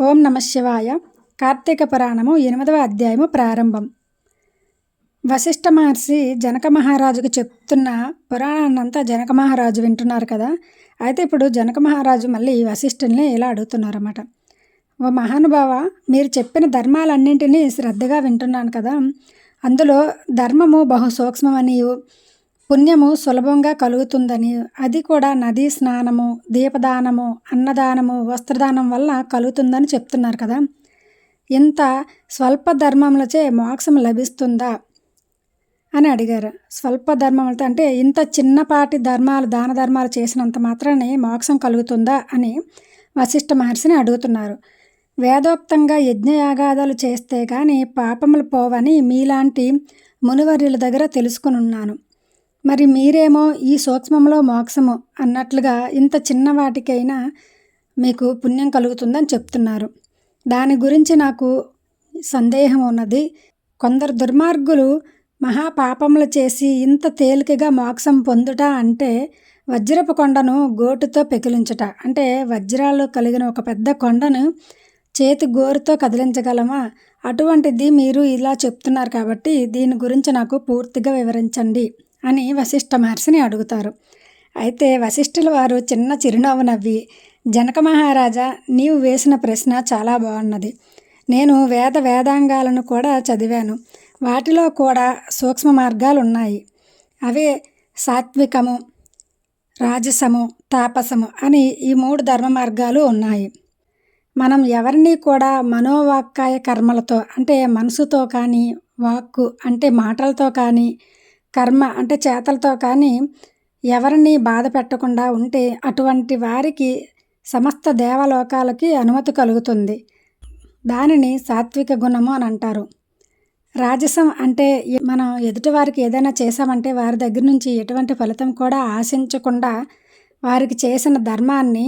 ఓం నమ శివాయ. కార్తీక పురాణము ఎనిమిదవ అధ్యాయము ప్రారంభం. వశిష్ఠ మహర్షి జనక మహారాజుకు చెప్తున్న పురాణాన్నంతా జనక మహారాజు వింటున్నారు కదా. అయితే ఇప్పుడు జనక మహారాజు మళ్ళీ వశిష్ఠుల్ని ఇలా అడుగుతున్నారన్నమాట. ఓ మహానుభావ మీరు చెప్పిన ధర్మాలన్నింటినీ శ్రద్ధగా వింటున్నాను కదా. అందులో ధర్మము బహు సూక్ష్మమనియు పుణ్యము సులభంగా కలుగుతుందని అది కూడా నదీ స్నానము దీపదానము అన్నదానము వస్త్రదానం వల్ల కలుగుతుందని చెప్తున్నారు కదా. ఇంత స్వల్ప ధర్మములచే మోక్షం లభిస్తుందా? అని అడిగారు. స్వల్ప ధర్మములతో అంటే ఇంత చిన్నపాటి ధర్మాలు దాన ధర్మాలు చేసినంత మాత్రాన్ని మోక్షం కలుగుతుందా అని వశిష్ఠ మహర్షిని అడుగుతున్నారు. వేదోక్తంగా యజ్ఞయాగాదాలు చేస్తే కానీ పాపములు పోవని మీలాంటి మునివర్యుల దగ్గర తెలుసుకుని ఉన్నాను మరి మీరేమో ఈ సూక్ష్మంలో మోక్షము అన్నట్లుగా ఇంత చిన్న వాటికైనా మీకు పుణ్యం కలుగుతుందని చెప్తున్నారు. దాని గురించి నాకు సందేహం ఉన్నది. కొందరు దుర్మార్గులు మహాపాపములు చేసి ఇంత తేలికగా మోక్షం పొందుట అంటే వజ్రపు కొండను గోటుతో పెకిలించుట. అంటే వజ్రాలు కలిగిన ఒక పెద్ద కొండను చేతి గోరుతో కదిలించగలమా? అటువంటిది మీరు ఇలా చెప్తున్నారు కాబట్టి దీని గురించి నాకు పూర్తిగా వివరించండి. అని వశిష్ఠ మహర్షిని అడుగుతారు. అయితే వశిష్ఠుల వారు చిన్న చిరునవ్వు నవ్వి జనక మహారాజా నీవు వేసిన ప్రశ్న చాలా బాగున్నది. నేను వేద వేదాంగాలను కూడా చదివాను. వాటిలో కూడా సూక్ష్మ మార్గాలు ఉన్నాయి. అవే సాత్వికము రాజసము తాపసము అని ఈ మూడు ధర్మ మార్గాలు ఉన్నాయి. మనం ఎవరిని కూడా మనోవాక్కాయ కర్మలతో అంటే మనసుతో కానీ వాక్కు అంటే మాటలతో కానీ కర్మ అంటే చేతలతో కానీ ఎవరిని బాధ పెట్టకుండా ఉంటే అటువంటి వారికి సమస్త దేవలోకాలకి అనుమతి కలుగుతుంది. దానిని సాత్విక గుణము అని అంటారు. రాజసం అంటే మనం ఎదుటివారికి ఏదైనా చేసామంటే వారి దగ్గర నుంచి ఎటువంటి ఫలితం కూడా ఆశించకుండా వారికి చేసిన ధర్మాన్ని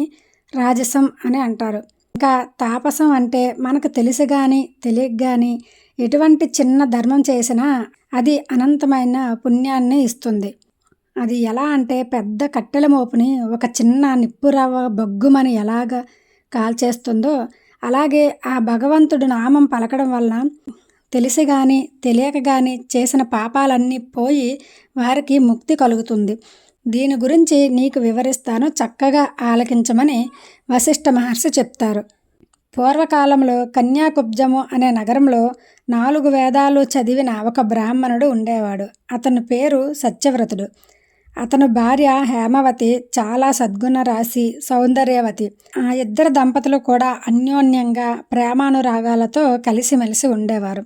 రాజసం అని అంటారు. ఇంకా తాపసం అంటే మనకు తెలిసి కానీ తెలియక కానీ ఎటువంటి చిన్న ధర్మం చేసినా అది అనంతమైన పుణ్యాన్ని ఇస్తుంది. అది ఎలా అంటే పెద్ద కట్టెల మోపుని ఒక చిన్న నిప్పురవ్వ బొగ్గుమని ఎలాగ కాల్చేస్తుందో అలాగే ఆ భగవంతుడు నామం పలకడం వలన తెలిసి కానీ తెలియక కానీ చేసిన పాపాలన్నీ పోయి వారికి ముక్తి కలుగుతుంది. దీని గురించి నీకు వివరిస్తాను చక్కగా ఆలకించమని వశిష్ఠ మహర్షి చెప్తారు. పూర్వకాలంలో కన్యాకుబ్జము అనే నగరంలో నాలుగు వేదాలు చదివిన ఒక బ్రాహ్మణుడు ఉండేవాడు. అతని పేరు సత్యవ్రతుడు. అతను భార్య హేమవతి చాలా సద్గుణ రాశి సౌందర్యవతి. ఆ ఇద్దరు దంపతులు కూడా అన్యోన్యంగా ప్రేమానురాగాలతో కలిసిమెలిసి ఉండేవారు.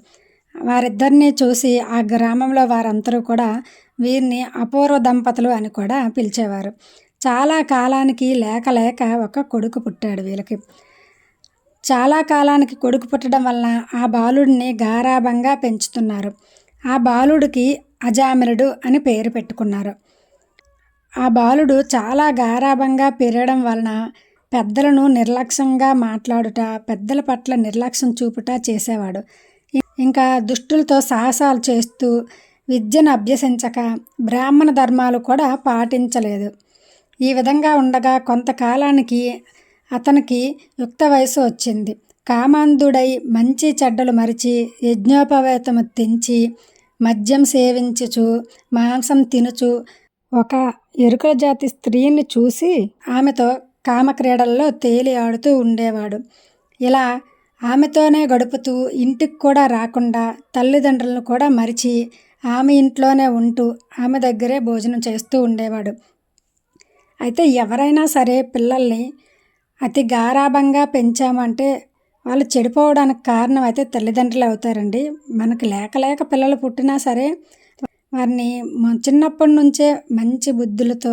వారిద్దరిని చూసి ఆ గ్రామంలో వారందరూ కూడా వీరిని అపూర్వ దంపతులు అని కూడా పిలిచేవారు. చాలా కాలానికి లేక లేక ఒక కొడుకు పుట్టాడు వీళ్ళకి. చాలా కాలానికి కొడుకు పుట్టడం వలన ఆ బాలుడిని గారాభంగా పెంచుతున్నారు. ఆ బాలుడికి అజామిరుడు అని పేరు పెట్టుకున్నారు. ఆ బాలుడు చాలా గారాభంగా పెరగడం వలన పెద్దలను నిర్లక్ష్యంగా మాట్లాడుట పెద్దల పట్ల నిర్లక్ష్యం చూపుట చేసేవాడు. ఇంకా దుష్టులతో సాహసాలు చేస్తూ విద్యను అభ్యసించక బ్రాహ్మణ ధర్మాలు కూడా పాటించలేదు. ఈ విధంగా ఉండగా కొంతకాలానికి అతనికి యుక్త వయసు వచ్చింది. కామాంధుడై మంచి చెడ్డలు మరిచి యజ్ఞోపవేతము తెంచి మద్యం సేవించుచు మాంసం తినుచు ఒక ఎరుకల జాతి స్త్రీని చూసి ఆమెతో కామక్రీడల్లో తేలి ఆడుతూ ఉండేవాడు. ఇలా ఆమెతోనే గడుపుతూ ఇంటికి కూడా రాకుండా తల్లిదండ్రులను కూడా మరిచి ఆమె ఇంట్లోనే ఉంటూ ఆమె దగ్గరే భోజనం చేస్తూ ఉండేవాడు. అయితే ఎవరైనా సరే పిల్లల్ని అతి గారాభంగా పెంచామంటే వాళ్ళు చెడిపోవడానికి కారణం అయితే తల్లిదండ్రులు అవుతారండి. మనకు లేక లేక పిల్లలు పుట్టినా సరే వారిని చిన్నప్పటి నుంచే మంచి బుద్ధులతో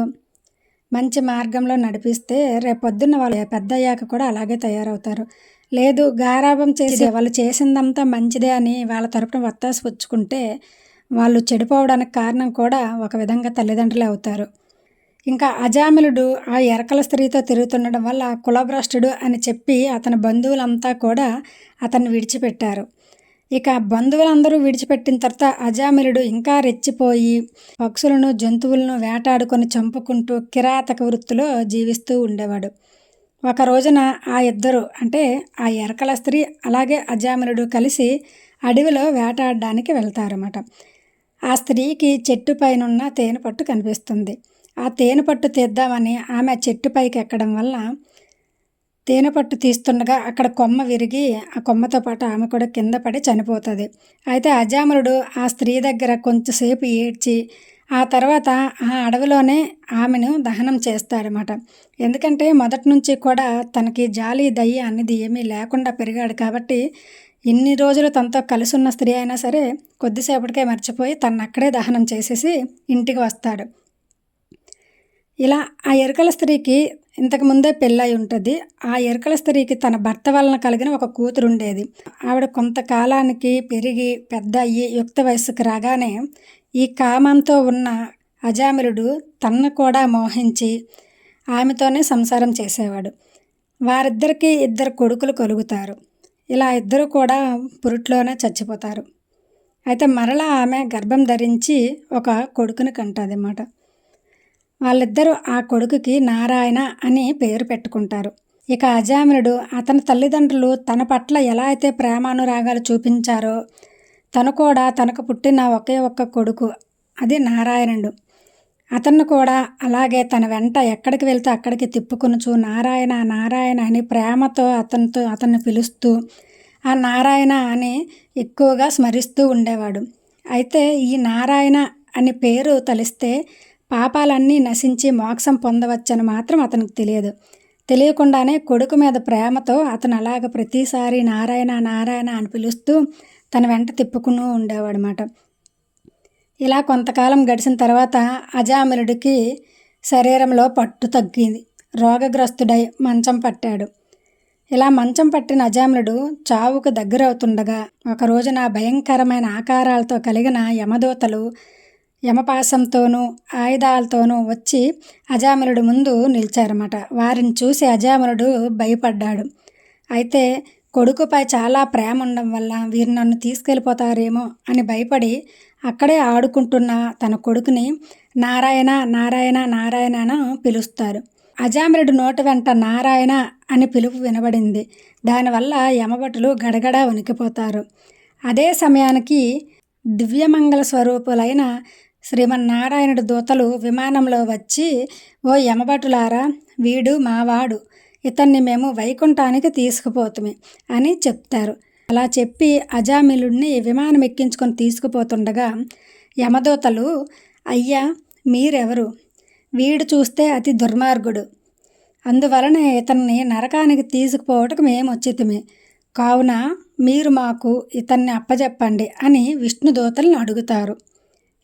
మంచి మార్గంలో నడిపిస్తే రేపొద్దున్న వాళ్ళు పెద్ద అయ్యాక కూడా అలాగే తయారవుతారు. లేదు గారాభం చేసి వాళ్ళు చేసిందంతా మంచిదే అని వాళ్ళ తరపున వత్తాసి పుచ్చుకుంటే వాళ్ళు చెడిపోవడానికి కారణం కూడా ఒక విధంగా తల్లిదండ్రులే అవుతారు. ఇంకా అజామిలుడు ఆ ఎరకల స్త్రీతో తిరుగుతుండడం వల్ల కులభ్రష్టుడు అని చెప్పి అతని బంధువులంతా కూడా అతన్ని విడిచిపెట్టారు. ఇక బంధువులందరూ విడిచిపెట్టిన తర్వాత అజామిలుడు ఇంకా రెచ్చిపోయి పక్షులను జంతువులను వేటాడుకొని చంపుకుంటూ కిరాతక వృత్తిలో జీవిస్తూ ఉండేవాడు. ఒక రోజున ఆ ఇద్దరు అంటే ఆ ఎరకల స్త్రీ అలాగే అజామిలుడు కలిసి అడవిలో వేటాడడానికి వెళ్తారన్నమాట. ఆ స్త్రీకి చెట్టు పైనున్న తేనె పట్టు కనిపిస్తుంది. ఆ తేనె పట్టు తీద్దామని ఆమె చెట్టు పైకి ఎక్కడం వల్ల తేనె పట్టు తీస్తుండగా అక్కడ కొమ్మ విరిగి ఆ కొమ్మతో పాటు ఆమె కూడా కింద పడి చనిపోతుంది. అయితే అజామరుడు ఆ స్త్రీ దగ్గర కొంచెంసేపు ఏడ్చి ఆ తర్వాత ఆ అడవిలోనే ఆమెను దహనం చేస్తాడనమాట ఎందుకంటే మొదటి నుంచి కూడా తనకి జాలి దయ్య అనేది ఏమీ లేకుండా పెరిగాడు కాబట్టి ఇన్ని రోజులు తనతో కలిసి ఉన్న స్త్రీ అయినా సరే కొద్దిసేపటికే మర్చిపోయి తను అక్కడే దహనం చేసేసి ఇంటికి వస్తాడు. ఇలా ఆ ఎరుకల స్త్రీకి ఇంతకు ముందే పెళ్ళై ఉంటుంది. ఆ ఎరుకల స్త్రీకి తన భర్త వలన కలిగిన ఒక కూతురు ఉండేది ఆవిడ కొంతకాలానికి పెరిగి పెద్ద అయ్యి యుక్త వయస్సుకు రాగానే ఈ కామంతో ఉన్న అజామిలుడు తన్ను కూడా మోహించి ఆమెతోనే సంసారం చేసేవాడు. వారిద్దరికీ ఇద్దరు కొడుకులు కలుగుతారు. ఇలా ఇద్దరు కూడా పురుట్లోనే చచ్చిపోతారు. అయితే మరలా ఆమె గర్భం ధరించి ఒక కొడుకుని కంటుంది అన్నమాట వాళ్ళిద్దరూ ఆ కొడుకుకి నారాయణ అని పేరు పెట్టుకుంటారు. ఇక అజామినుడు అతని తల్లిదండ్రులు తన పట్ల ఎలా అయితే ప్రేమానురాగాలు చూపించారో తను కూడా తనకు పుట్టిన ఒకే ఒక్క కొడుకు అది నారాయణుడు. అతన్ని కూడా అలాగే తన వెంట ఎక్కడికి వెళ్తే అక్కడికి తిప్పుకొనుచు నారాయణ నారాయణ అని ప్రేమతో అతనితో అతన్ని పిలుస్తూ ఆ నారాయణ అని ఎక్కువగా స్మరిస్తూ ఉండేవాడు. అయితే ఈ నారాయణ అని పేరు తలిస్తే పాపాలన్నీ నశించి మోక్షం పొందవచ్చని మాత్రం అతనికి తెలియదు. తెలియకుండానే కొడుకు మీద ప్రేమతో అతను అలాగ ప్రతిసారి నారాయణ నారాయణ అని పిలుస్తూ తన వెంట తిప్పుకునూ ఉండేవాడనమాట ఇలా కొంతకాలం గడిచిన తర్వాత అజామిలుడికి శరీరంలో పట్టు తగ్గింది. రోగగ్రస్తుడై మంచం పట్టాడు. ఇలా మంచం పట్టిన అజాములుడు చావుకు దగ్గరవుతుండగా ఒక రోజున భయంకరమైన ఆకారాలతో కలిగిన యమదూతలు యమపాసంతోనూ ఆయుధాలతోనూ వచ్చి అజామిలుడు ముందు నిలిచారన్నమాట. వారిని చూసి అజామిలుడు భయపడ్డాడు. అయితే కొడుకుపై చాలా ప్రేమ ఉండడం వల్ల వీరు నన్ను తీసుకెళ్ళిపోతారేమో అని భయపడి అక్కడే ఆడుకుంటున్న తన కొడుకుని నారాయణ నారాయణ నారాయణ అని పిలుస్తారు. అజామిరుడు నోటి వెంట నారాయణ అని పిలుపు వినబడింది. దానివల్ల యమభటులు గడగడ వణికిపోతారు. అదే సమయానికి దివ్యమంగళ స్వరూపులైన శ్రీమన్నారాయణుడి దూతలు విమానంలో వచ్చి ఓ యమభటులారా వీడు మావాడు. ఇతన్ని మేము వైకుంఠానికి తీసుకుపోతుమి అని చెప్తారు. అలా చెప్పి అజామిలుడిని విమానం ఎక్కించుకొని తీసుకుపోతుండగా యమదూతలు అయ్యా మీరెవరు? వీడు చూస్తే అతి దుర్మార్గుడు. అందువలన ఇతన్ని నరకానికి తీసుకుపోవటకు మేము వచ్చితమే కావున మీరు మాకు ఇతన్ని అప్పజెప్పండి అని విష్ణుదూతలను అడుగుతారు.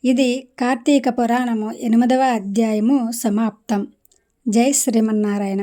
ఇది కార్తీక పురాణము ఎనిమిదవ అధ్యాయము సమాప్తం. జై శ్రీమన్నారాయణ.